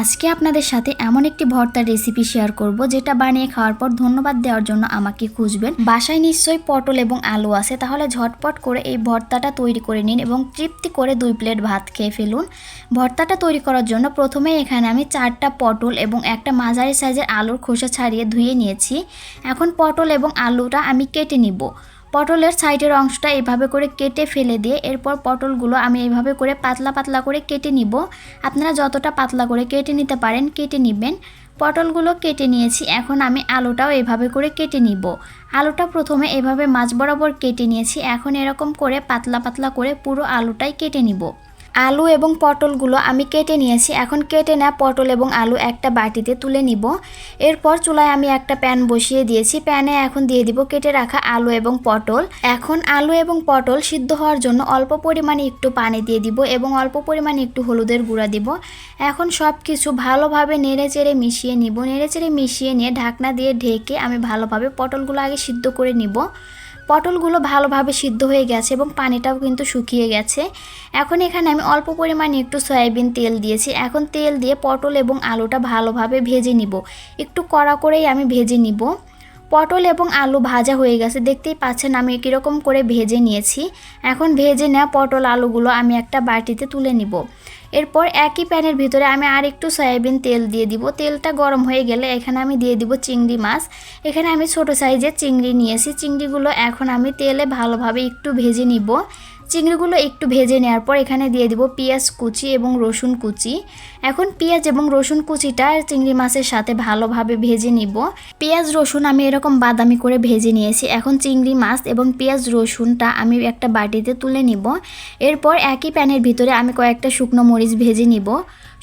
আজকে আপনাদের সাথে এমন একটি ভর্তার রেসিপি শেয়ার করব, যেটা বানিয়ে খাওয়ার পর ধন্যবাদ দেওয়ার জন্য আমাকে খুঁজবেন। বাসায় নিশ্চয়ই পটল এবং আলু আছে, তাহলে ঝটপট করে এই ভর্তাটা তৈরি করে নিন এবং তৃপ্তি করে দুই প্লেট ভাত খেয়ে ফেলুন। ভর্তাটা তৈরি করার জন্য প্রথমে এখানে আমি চারটা পটল এবং একটা মাঝারি সাইজের আলুর খোসা ছাড়িয়ে ধুয়ে নিয়েছি। এখন পটল এবং আলুটা আমি কেটে নিব। পটলের সাইডের অংশটা এভাবে করে কেটে ফেলে দিয়ে এরপর পটলগুলো আমি এইভাবে করে পাতলা পাতলা করে কেটে নিব। আপনারা যতটা পাতলা করে কেটে নিতে পারেন, কেটে নেবেন। পটলগুলো কেটে নিয়েছি, এখন আমি আলুটাও এভাবে করে কেটে নিব। আলুটা প্রথমে এভাবে মাছ বরাবর কেটে নিয়েছি, এখন এরকম করে পাতলা পাতলা করে পুরো আলুটাই কেটে নিব। আলু এবং পটলগুলো আমি কেটে নিয়েছি। এখন কেটে নেওয়া পটল এবং আলু একটা বাটিতে তুলে নিব। এরপর চুলায় আমি একটা প্যান বসিয়ে দিয়েছি। প্যানে এখন দিয়ে দিব কেটে রাখা আলু এবং পটল। এখন আলু এবং পটল সিদ্ধ হওয়ার জন্য অল্প পরিমাণে একটু পানি দিয়ে দিব এবং অল্প পরিমাণে একটু হলুদের গুঁড়া দিব। এখন সব কিছু ভালোভাবে নেড়ে চেড়ে মিশিয়ে নিব। নেড়ে চেড়ে মিশিয়ে নিয়ে ঢাকনা দিয়ে ঢেকে আমি ভালোভাবে পটলগুলো আগে সিদ্ধ করে নিব। পটলগুলো ভালোভাবে সিদ্ধ হয়ে গেছে এবং পানিটাও কিন্তু শুকিয়ে গেছে। এখন এখানে আমি অল্প পরিমাণে একটু সয়াবিন তেল দিয়েছি। এখন তেল দিয়ে পটল এবং আলুটা ভালোভাবে ভেজে নিব। একটু কড়া করেই আমি ভেজে নিব। পটল এবং আলু ভাজা হয়ে গেছে। দেখতেই পাচ্ছেন আমি কীরকম করে ভেজে নিয়েছি। এখন ভেজে নেওয়া পটল আলুগুলো আমি একটা বাটিতে তুলে নিব। এরপর একই প্যানের ভিতরে আমি আর একটু সয়াবিন তেল দিয়ে দিব। তেলটা গরম হয়ে গেলে এখানে আমি দিয়ে দিব চিংড়ি মাছ। এখানে আমি ছোট সাইজের চিংড়ি নিয়েছি। চিংড়িগুলো এখন আমি তেলে ভালোভাবে একটু ভেজে নিব। চিংড়িগুলো একটু ভেজে নেওয়ার পর এখানে দিয়ে দিব পেঁয়াজ কুচি এবং রসুন কুচি। এখন পেঁয়াজ এবং রসুন কুচিটা চিংড়ি মাছের সাথে ভালোভাবে ভেজে নিব। পেঁয়াজ, রসুন আমি এরকম বাদামি করে ভেজে নিয়েছি। এখন চিংড়ি মাছ এবং পেঁয়াজ, রসুনটা আমি একটা বাটিতে তুলে নিব। এরপর একই প্যানের ভিতরে আমি কয়েকটা শুকনো মরিচ ভেজে নিব।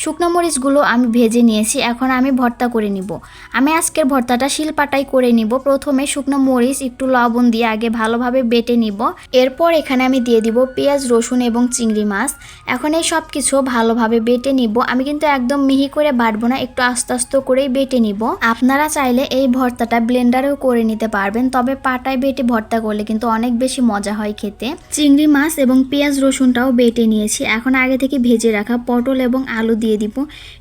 শুকনো মরিচগুলো আমি ভেজে নিয়েছি, এখন আমি ভর্তা করে নিব। আমি আজকের ভর্তাটা শিলপাটাই করে নিব। প্রথমে শুকনো মরিচ, একটু লবণ দিয়ে আগে ভালোভাবে বেটে নিব। এরপর এখানে আমি দিয়ে দিব পেঁয়াজ, রসুন এবং চিংড়ি মাছ। এখন এই সব কিছু ভালোভাবে বেটে নিব। আমি কিন্তু একদম মিহি করে বাটবো না, একটু আস্তে আস্তে করেই বেটে নিব। আপনারা চাইলে এই ভর্তাটা ব্লেন্ডারেও করে নিতে পারবেন, তবে পাটায় বেটে ভর্তা করলে কিন্তু অনেক বেশি মজা হয় খেতে। চিংড়ি মাছ এবং পেঁয়াজ, রসুনটাও বেটে নিয়েছি। এখন আগে থেকে ভেজে রাখা পটল এবং আলু দিয়ে দিব।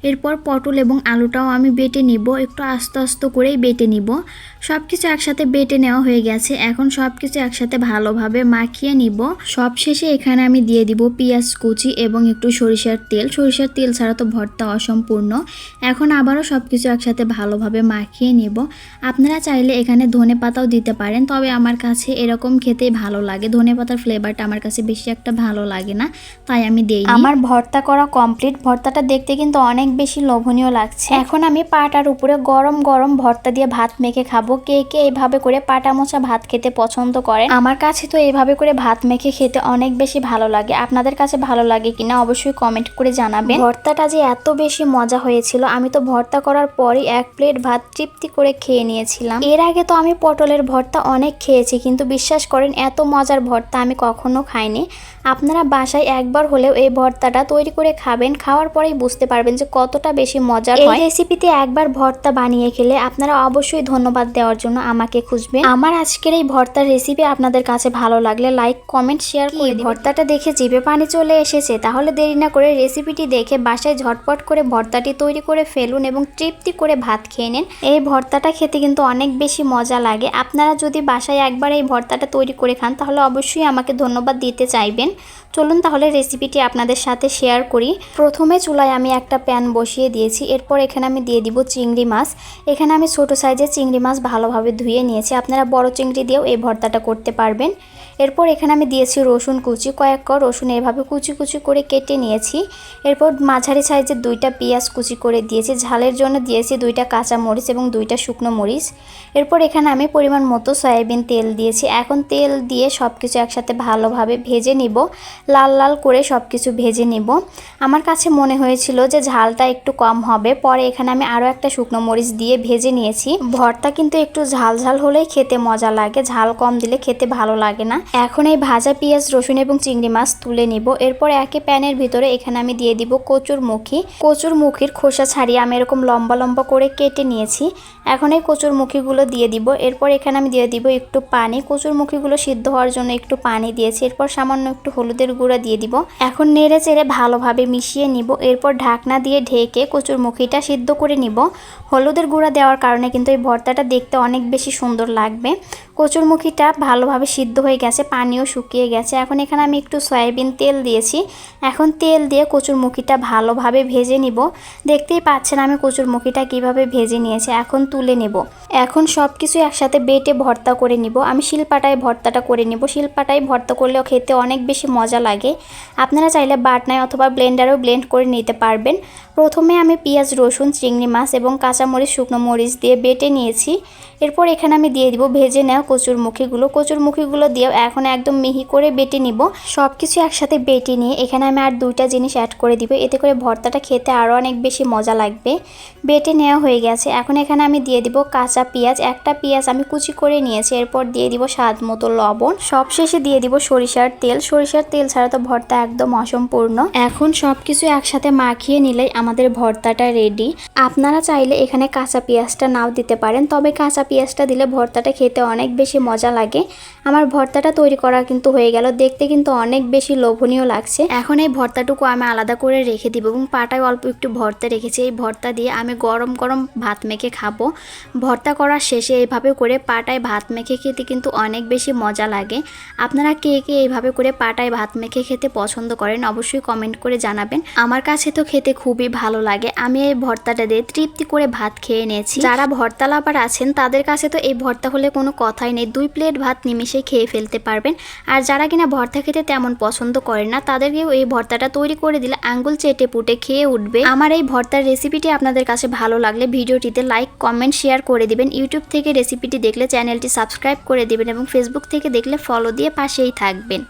এরপর পটল এবং আলুটাও আমি বেটে নিব। একটু আস্তে আস্তে করেই বেটে নিব। সব কিছু একসাথে বেটে নেওয়া হয়ে গেছে। এখন সব কিছু একসাথে ভালোভাবে মাখিয়ে নিব। সব শেষে এখানে আমি দিয়ে দিব পেঁয়াজ কুচি এবং একটু সরিষার তেল। সরিষার তেল ছাড়া তো ভর্তা অসম্পূর্ণ। এখন আবারও সব কিছু একসাথে ভালোভাবে মাখিয়ে নিব। আপনারা চাইলে এখানে ধনে পাতাও দিতে পারেন, তবে আমার কাছে এরকম খেতেই ভালো লাগে। ধনে পাতার ফ্লেভারটা আমার কাছে বেশি একটা ভালো লাগে না, তাই আমি দেই আমার ভর্তা করা কমপ্লিট ভর্তাটা দেখতে কিন্তু অনেক বেশি লোভনীয় লাগছে। এখন আমি পাটার উপরে গরম গরম ভর্তা দিয়ে ভাত মেখে খাব। কে কে এইভাবে করে পাটা মোচা ভাত খেতে পছন্দ করেন? আমার কাছে তো এইভাবে করে ভাত মেখে খেতে অনেক বেশি ভালো লাগে। আপনাদের কাছে ভালো লাগে কিনা অবশ্যই কমেন্ট করে জানাবেন। ভর্তাটা যে এত বেশি মজা হয়েছিল, আমি তো ভর্তা করার পরই এক প্লেট ভাত তৃপ্তি করে খেয়ে নিয়েছিলাম। এর আগে তো আমি পটলের ভর্তা অনেক খেয়েছি, কিন্তু বিশ্বাস করেন এত মজার ভর্তা আমি কখনো খাইনি। আপনারা বাসায় একবার হলেও এই ভর্তাটা তৈরি করে খাবেন, খাওয়ার পরেই বুঝতে পারবেন যে কতটা বেশি মজার হয়। এই রেসিপিতে একবার ভর্তা বানিয়ে খেলে আপনারা অবশ্যই ধন্যবাদ দেওয়ার জন্য আমাকে খুঁজবেন। আমার আজকের এই ভর্তার রেসিপি আপনাদের কাছে ভালো লাগলে লাইক কমেন্ট শেয়ার করে ভর্তাটা দেখে জিভে পানি চলে এসেছে তাহলে দেরি না করে রেসিপিটি দেখে বাসায় ঝটপট করে ভর্তাটি তৈরি করে ফেলুন এবং তৃপ্তি করে ভাত খেয়ে নিন। এই ভর্তাটা খেতে কিন্তু অনেক বেশি মজা লাগে। আপনারা যদি বাসায় একবার এই ভর্তাটা তৈরি করে খান তাহলে অবশ্যই আমাকে ধন্যবাদ দিতে চাইবেন। চলুন তাহলে রেসিপিটি আপনাদের সাথে শেয়ার করি। প্রথমে চুলায় আমি একটা প্যান বসিয়ে দিয়েছি। এরপর এখানে আমি দিয়ে দিব চিংড়ি মাছ। এখানে আমি ছোট সাইজের চিংড়ি মাছ ভালোভাবে ধুয়ে নিয়েছি। আপনারা বড় চিংড়ি দিয়েও এই ভর্তাটা করতে পারবেন। এরপর এখানে আমি দিয়েছি রসুন কুচি, কয়েক ক রসুন এভাবে কুচি কুচি করে কেটে নিয়েছি। এরপর মাঝারি সাইজের দুইটা পেঁয়াজ কুচি করে দিয়েছি। ঝালের জন্য দিয়েছি দুইটা কাঁচা মরিচ এবং দুইটা শুকনো মরিচ। এরপর এখানে আমি পরিমাণ মতো সয়াবিন তেল দিয়েছি। এখন তেল দিয়ে সব কিছু একসাথে ভালোভাবে ভেজে নিব। লাল লাল করে সব কিছু ভেজে নিব। আমার কাছে মনে হয়েছিল যে ঝালটা একটু কম হবে। পরে এখানে আমি আরও একটা শুকনো মরিচ দিয়ে ভেজে নিয়েছি। ভর্তা কিন্তু একটু ঝাল ঝাল হলেই খেতে মজা লাগে। ঝাল কম দিলে খেতে ভালো লাগে না। এখন এই ভাজা পেঁয়াজ, রসুন এবং চিংড়ি মাছ তুলে নিব। এরপর একে প্যানের ভিতরে এখানে আমি দিয়ে দিব কচুর মুখি কচুর মুখির খোসা ছাড়িয়ে আমি এরকম লম্বা লম্বা করে কেটে নিয়েছি। এখন এই কচুর মুখিগুলো দিয়ে দিব। এরপর এখানে আমি দিয়ে দিব একটু পানি। কচুর মুখিগুলো সিদ্ধ হওয়ার জন্য একটু পানি দিয়েছি। এরপর সামান্য একটু হলুদের গুঁড়া দিয়ে দিব। এখন নেড়ে চেড়ে ভালোভাবে মিশিয়ে নিব। এরপর ঢাকনা দিয়ে ঢেকে কচুর মুখিটা সিদ্ধ করে নিব। হলুদের গুঁড়া দেওয়ার কারণে কিন্তু এই ভর্তাটা দেখতে অনেক বেশি সুন্দর লাগবে। কচুরমুখিটা ভালোভাবে সিদ্ধ হয়ে গেছে, পানিও শুকিয়ে গেছে। এখন এখানে আমি একটু সয়াবিন তেল দিয়েছি। এখন তেল দিয়ে কচুরমুখিটা ভালোভাবে ভেজে নিব। দেখতেই পাচ্ছেন আমি কচুরমুখিটা কীভাবে ভেজে নিয়েছি, এখন তুলে নেব। এখন সব কিছু একসাথে বেটে ভর্তা করে নিব। আমি শিলপাটায় ভর্তাটা করে নিব। শিলপাটায় ভর্তা করলেও খেতে অনেক বেশি মজা লাগে। আপনারা চাইলে বাটনায় অথবা ব্লেন্ডারেও ব্লেন্ড করে নিতে পারবেন। প্রথমে আমি পেঁয়াজ, রসুন, চিংড়ি মাছ এবং কাঁচামরিচ, শুকনো মরিচ দিয়ে বেটে নিয়েছি। এরপর এখানে আমি দিয়ে দিব ভেজে নেওয়া কচুর মুখিগুলো কচুর মুখিগুলো দিয়েও এখন একদম মিহি করে বেটে নিব। সব কিছু একসাথে বেটে নিয়ে এখানে আমি আর দুইটা জিনিস অ্যাড করে দিব। এতে করে ভর্তাটা খেতে আরও অনেক বেশি মজা লাগবে। বেটে নেওয়া হয়ে গেছে। এখন এখানে আমি দিয়ে দিব কাঁচা পেঁয়াজ। একটা পেঁয়াজ আমি কুচি করে নিয়েছি। এরপর দিয়ে দিব স্বাদ মতো লবণ। সব শেষে দিয়ে দিব সরিষার তেল। সরিষার তেল ছাড়া তো ভর্তা একদম অসম্পূর্ণ। এখন সব কিছু একসাথে মাখিয়ে নিলেই আমাদের ভর্তাটা রেডি আপনারা চাইলে এখানে কাঁচা পেঁয়াজটা নাও দিতে পারেন। তবে কাঁচা পেঁয়াজটা দিলে ভর্তাটা খেতে অনেক বেশি মজা লাগে। আমার ভর্তাটা তৈরি করা কিন্তু হয়ে গেল। দেখতে কিন্তু অনেক বেশি লোভনীয় লাগছে। এখন এই ভর্তাটুকু আমি আলাদা করে রেখে দিব এবং পাটায় অল্প একটু ভর্তা রেখেছি। এই ভর্তা দিয়ে আমি গরম গরম ভাত মেখে খাব। ভর্তা করার শেষে এইভাবে করে পাটায় ভাত মেখে খেতে কিন্তু অনেক বেশি মজা লাগে। আপনারা কে কে এইভাবে করে পাটায় ভাত মেখে খেতে পছন্দ করেন অবশ্যই কমেন্ট করে জানাবেন। আমার কাছে তো খেতে খুবই ভালো লাগে। আমি এই ভর্তাটা দিয়ে তৃপ্তি করে ভাত খেয়ে নিয়েছি। যারা ভর্তা লাভার আছেন তাদের কাছে তো এই ভর্তা হলে কোনো কথাই নেই দুই প্লেট ভাত নিমিশে খেয়ে ফেলতে পারবেন। আর যারা কিনা ভর্তা খেতে তেমন পছন্দ করেন না, তাদেরকেও এই ভর্তাটা তৈরি করে দিলে আঙ্গুল চেটে পুটে খেয়ে উঠবে। আমার এই ভর্তার রেসিপিটি আপনাদের কাছে ভালো লাগলে ভিডিওটিতে লাইক, কমেন্ট, শেয়ার করে দিবেন। ইউটিউব থেকে রেসিপিটি দেখলে চ্যানেলটি সাবস্ক্রাইব করে দিবেন এবং ফেসবুক থেকে দেখলে ফলো দিয়ে পাশেই থাকবেন।